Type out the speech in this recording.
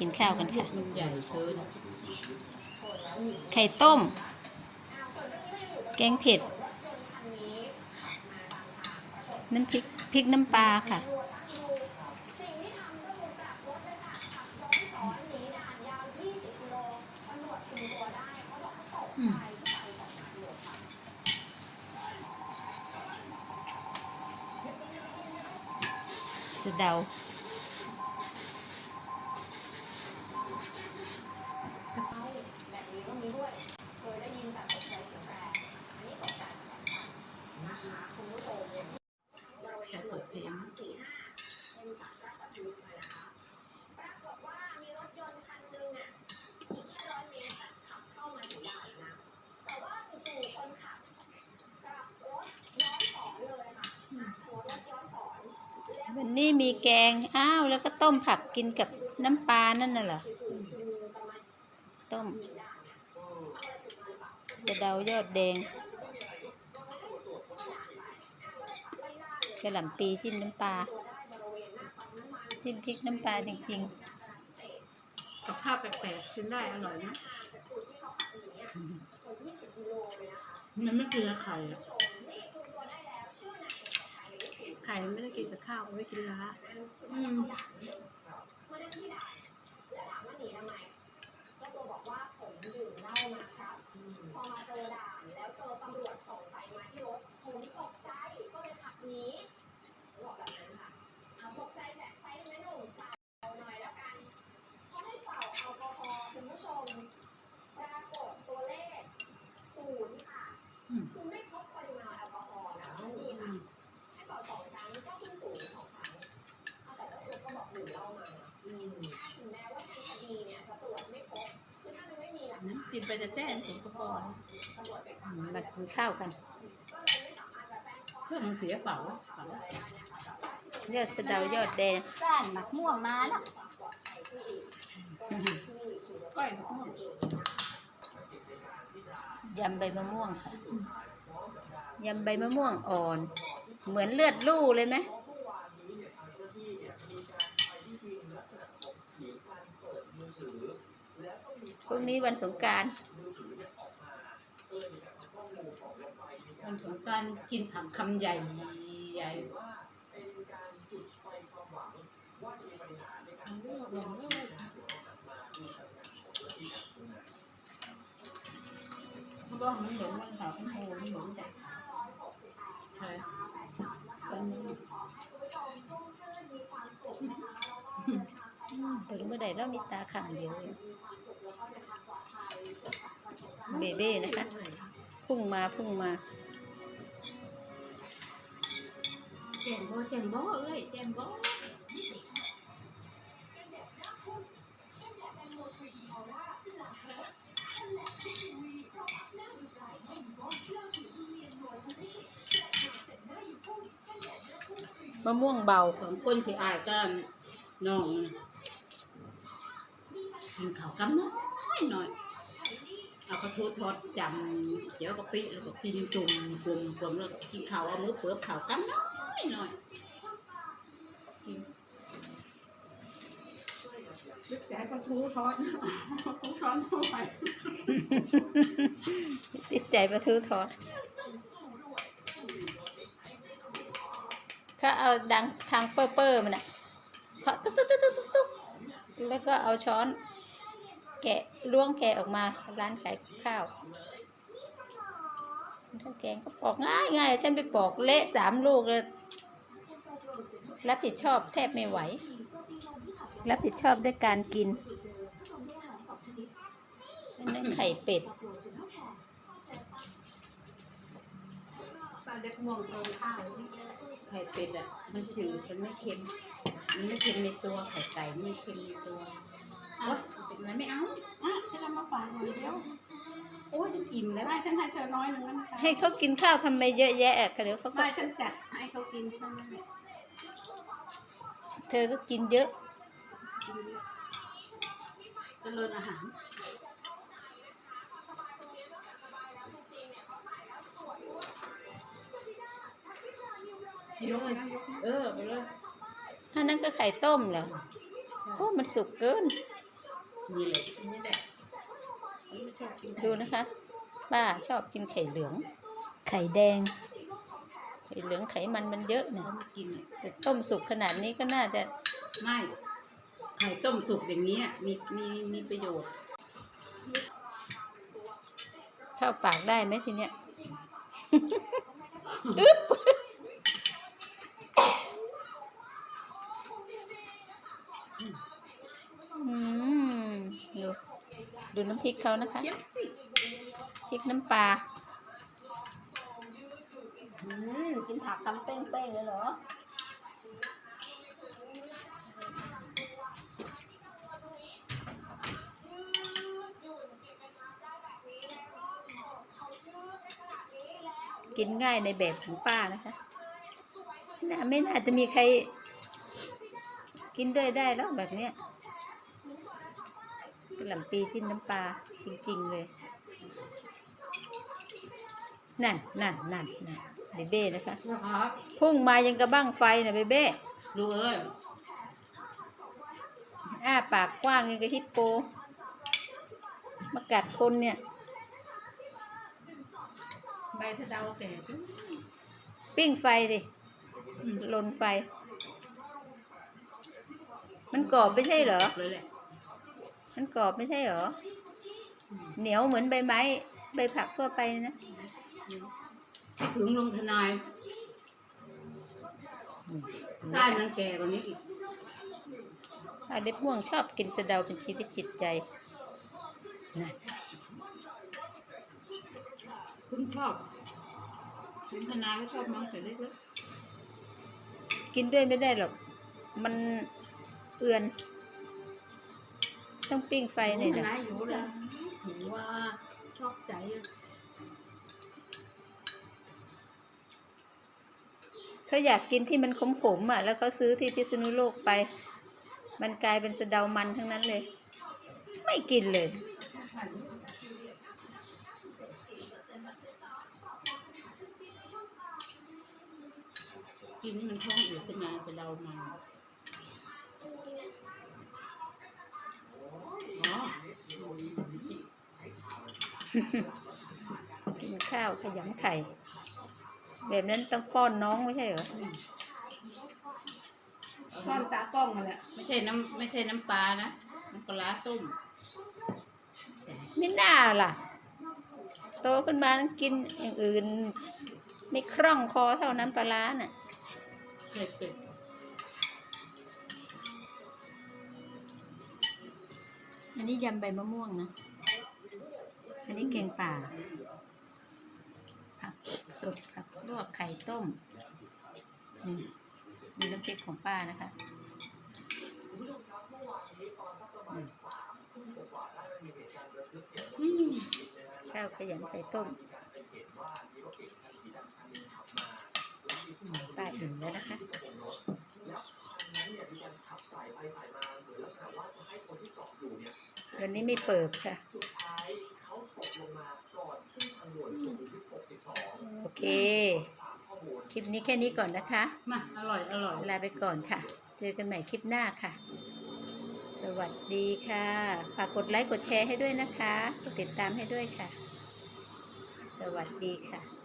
กินข้าวกันค่ะ มันใหญ่เกินไข่ต้ม แกงเผ็ด น้ำพริกพริกน้ำปลาค่ะ อืมสะเดา นี้มีแกง อ้าว แล้วก็ต้มผักกินกับน้ำปลานั่นน่ะเหรอ ต้มสะเดายอดแดงกระหล่ำปีจิ้มน้ำปลา จิ้มพริกน้ำปลาจริงกับข้าวแปลกๆกินได้อร่อยนะ มันไม่กินกับไข่อะ ไข่ไม่ได้กินกับข้าวเอาไว้กินล้าอืมอื กินไปแต่แต้นผมก็พอนะๆมากินข้าวกันเครื่องมันเสียเปล่าเปล่ายอดสะเดายอดแดงก้านหมักม่วงมาแล้วก้อยมะม่วงยำใบมะม่วงค่ะยำใบมะม่วงอ่อน เหมือนเลือดลู่เลยไหม พรุ่งนี้วันสงการวันสงการกินผักคำใหญ่ใหญ่เขาบอกมันเหมือนมันขาวมันโหมันเหมือนแต่ใช่ตอนนี้ถึงเมื่อใดเรามีตาข้างเดียวเอง เบ้นะคะ พุ่งมาพุ่งมาแจมบ่แจมบ่เอ้ยแจมบ่มะม่วงเบาสองคนที่อายก็น้องกินข้าวกำน้อยหน่อย กระทู้ทอดจำเดี๋ยวกะปิแล้วก็กินจุ่มกลมกลมแล้วก็กินข้าวเอามือเปิบข้าวกำน้อยหน่อยลึกใจกระทู้ทอดกระทู้ทอดหน่อยติดใจประทูทอด ถ้าเอาดังทางเปอร์เปอร์มันอะเคาะตุ๊กตุ๊กตุ๊กตุ๊กตุ๊กแล้วก็เอาช้อน แกะล้วงแกะออกมาร้านขายข้าวถ้าแกงก็ปอกง่ายง่ายฉันไปปอกเละสามลูกเลยรับผิดชอบแทบไม่ไหว รับผิดชอบด้วยการกินนั่นไข่เป็ดปลาเล็กมองตรงข้าวไข่เป็ดอะ มันจืดมันไม่เค็ม มันไม่เค็มในตัวไข่ไก่มันไม่เค็มในตัว โอ๊ยเป็นไรไม่เอาอะฉันเอามาฝากหน่อยเดียว โอ้ยฉันอิ่มแล้วไม่ฉันให้เธอน้อยหนึ่งแล้วนะคะให้เขากินข้าวทำไมเยอะแยะอะคะเดี๋ยวเขาก็ไม่ฉันจัดให้เขากินเท่านั้นแหละเธอก็กินเยอะเจริญอาหาร ยกเลยนะเออไปเลย อันนั้นก็ไข่ต้มเหรอ โอ้ มันสุกเกินนี่เลยนี่แหละนี่ไม่ชอบกิน ดูนะคะป้าชอบกินไข่เหลือง ไข่แดง ไข่เหลืองไขมันมันเยอะเนี่ยเขาไม่กินอะแต่ต้มสุกขนาดนี้ก็น่าจะ ไม่ ไข่ต้มสุกอย่างนี้อะมีมีมีประโยชน์ เข้าปากได้ไหมทีเนี้ยอึ๊บอืม ดู ดูน้ำพริกเขานะคะเจี๊ยบสิพริกน้ำปลาอืมกินผักคำเป้งๆเลยเหรอกินง่ายในแบบของป้านะคะน่าไม่น่าจะมีใคร กินด้วยได้แล้วแบบเนี้ยกระ หล่ำปีจิ้มน้ำปลาจริง ๆ เลย นั่นนั่นนั่นนั่นเบเบ้นะคะ นะครับพุ่งมายังกระบ้างไฟนะเบเบ้ลูกเอ้ยอ้าปากกว้างยังกระฮิปโป มากัดคนเนี่ย ใบสะเดาแก่จังปิ้งไฟดิลนไฟ มันกรอบไม่ใช่เหรอ เลยแหละ มันกรอบไม่ใช่เหรอ เหนียวเหมือนใบไม้ ใบผักทั่วไปนะคิดถึงลุงทนายก้านมันแก่กว่านี้อีกป้าเล็บม่วงชอบกินสะเดาเป็นชีวิตจิตใจนั่นคุณชอบลุงทนายก็ชอบมั้งแต่เล็กกินด้วยไม่ได้หรอก มันเอือน ต้องปิ้งไฟๆหน่อยลุงทนะนายอยู่เลยถือว่าชอบใจอะเขาอยากกินที่มันขมๆอะ แล้วเขาซื้อที่พิษณุโลกไป มันกลายเป็นสะเดามันทั้งนั้นเลย ไม่กินเลย กินให้มันท้องอืดขึ้นมาเป็นเรามา กินข้าวขยำไข่ แบบนั้นต้องป้อนน้องไม่ใช่เหรอซ่อนตากล้องมาแหละไม่ใช่น้ำไม่ใช่น้ำปลานะน้ำปลาร้าต้มไม่น่าล่ะ โตขึ้นมาต้องกินอย่างอื่น ไม่คล่องคอเท่าน้ำปลาร้าน่ะเผ็ดเผ็ดอันนี้ยำใบมะม่วงนะ อันนี้แกงป่า ผักสดผักลวกไข่ต้ม นี่มีน้ำพริกของป้านะคะข้าวขยำไข่ต้มอืมป้าอิ่มแล้วนะคะวันนี้ไม่เปิดค่ะ โอเค คลิปนี้แค่นี้ก่อนนะคะ มา อร่อย อร่อย ลาไปก่อนค่ะ เจอกันใหม่คลิปหน้าค่ะ สวัสดีค่ะ ฝากกดไลค์ กดแชร์ให้ด้วยนะคะ กดติดตามให้ด้วยค่ะ สวัสดีค่ะ